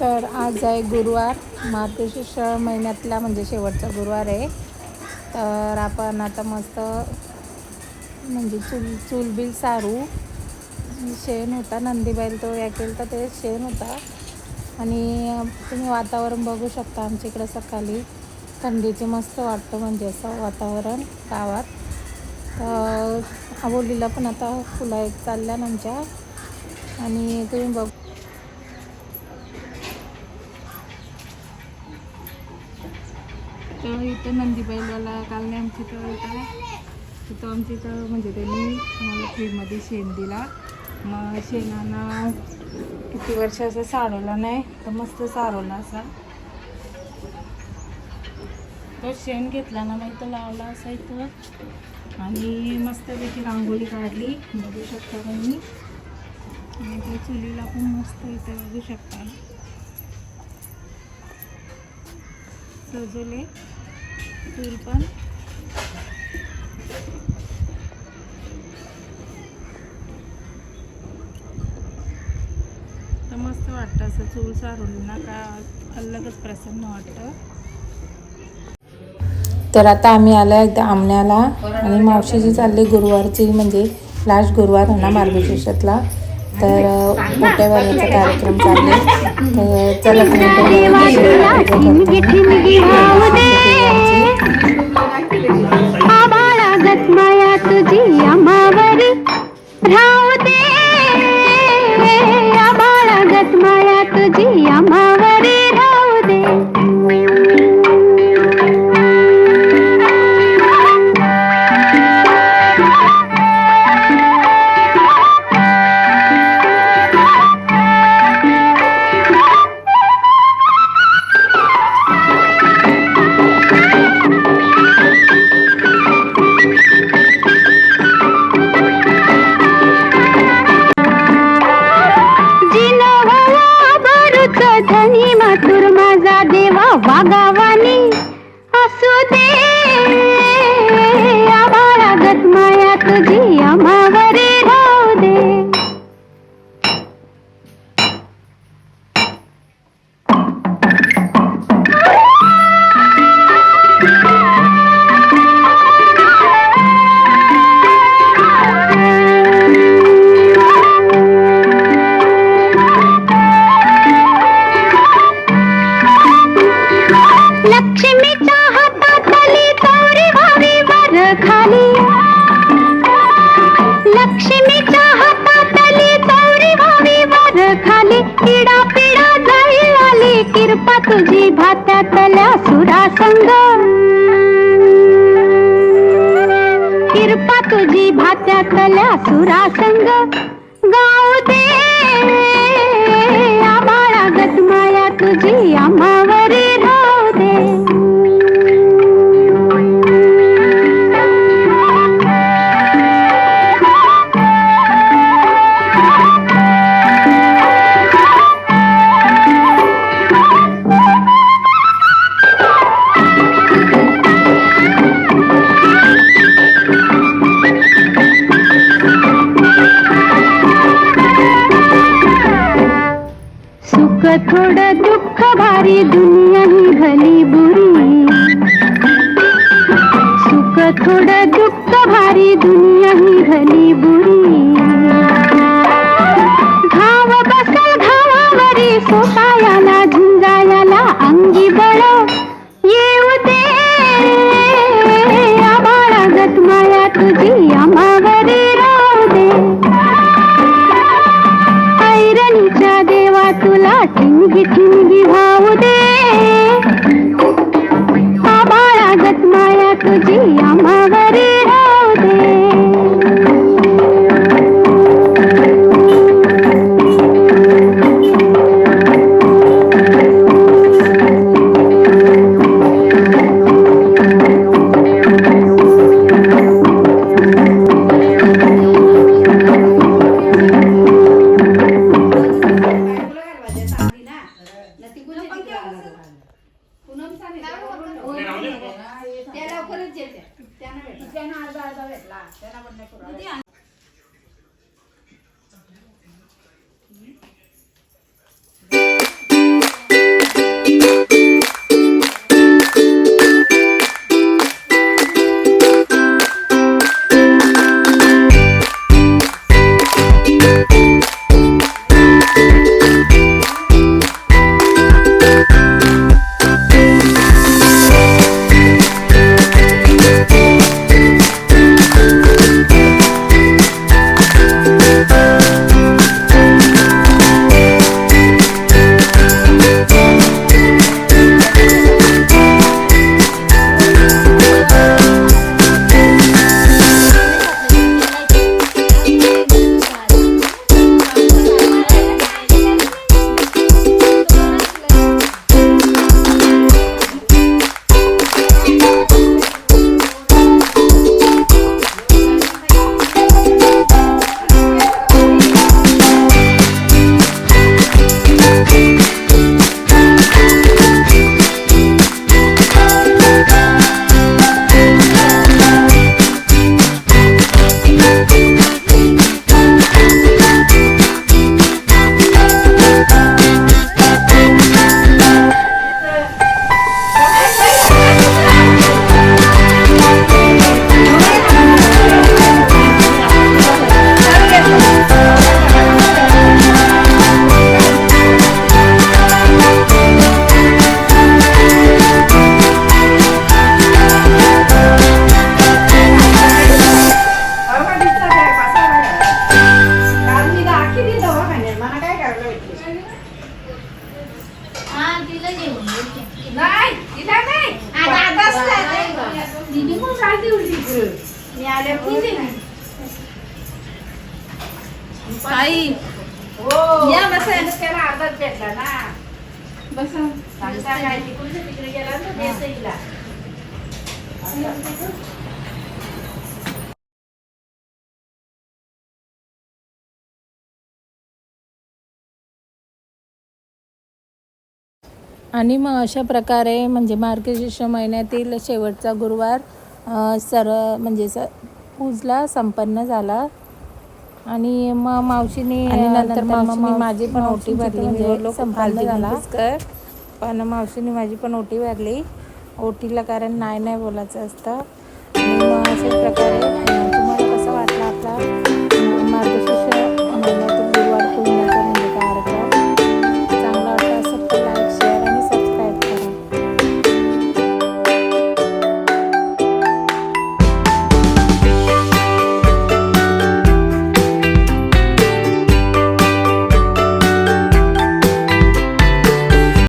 तर आज आहे गुरुवार मार्गशीर्ष महिन्यातला म्हणजे शेवटचा गुरुवार आहे. तर आपण आता मस्त म्हणजे चूल चूलबिल सारू. शेण होता नंदीबैल तो या केलं तर ते शेण होता. आणि तुम्ही वातावरण बघू शकता आमच्या इकडं सकाळी. थंडीचे मस्त वाटतं म्हणजे असं वातावरण गावात. तर आबोलीला पण आता फुलं एक चालल्या ना आमच्या. आणि तुम्ही बघ तर इथं नंदीबैलवाला काल नाही आमच्या इथं होता तिथं आमच्या इथं म्हणजे त्यांनी मला फ्रीमध्ये शेण दिला. मग शेणानं किती वर्ष असं सारवलं नाही तर मस्त सारवलं असा. तो शेण घेतला ना मग इथं लावला असा इथं. आणि मस्तपैकी रांगोळी काढली बघू शकता तुम्ही. आणि त्या चुलीला पण मस्त इथं बघू शकता. सजवले. चूल पण. तर मस्त वाटतं असं चूल सारवली ना का अलगच प्रसन्न वाटतं. तर आता आम्ही आलो एकदा आमण्याला आणि मावशीची चालली गुरुवारची म्हणजे लास्ट गुरुवार ना मार्गशीर्षातला तर मोठ्या वाल्याचा कार्यक्रम चालले तर चला राहू दे आबाळागत माया तुझी अमावरी धनी तुझी भातातल्या सुरा संग. किरपा तुझी भात्यातल्या सुरा दुःख भारी दुनिया ही भली बुरी. सुख थोडं दुःख भारी दुनिया ही भली बुरी. मुलगी होऊ दे. दे आबाळागत माया तुझी ती गुलाब पण केव्हा बसेल? पूनम त्याला लवकरच येते त्यांना भेटणार. तिच्यानं अर्धा अर्धा भेटला त्याला पण नाही पुरवला. नाही तिला नाही. पण मी ताई. या बसा. त्याला अर्धाच भेटला ना. बसा. सांगता काय? तिकडे तिकडे गेला ना देसाईला. आणि मग अशा प्रकारे म्हणजे मार्गशीर्ष महिन्यातील शेवटचा गुरुवार सर म्हणजे स पूजला संपन्न झाला. आणि मग मावशीने नंतर मावशीने माझी पण ओटी भरली. म्हणजे संपन्न झाला. कर पण मावशीने माझी पण ओटी भरली. ओटीला कारण नाही नाही बोलायचं असतं. आणि मग अशाच प्रकारे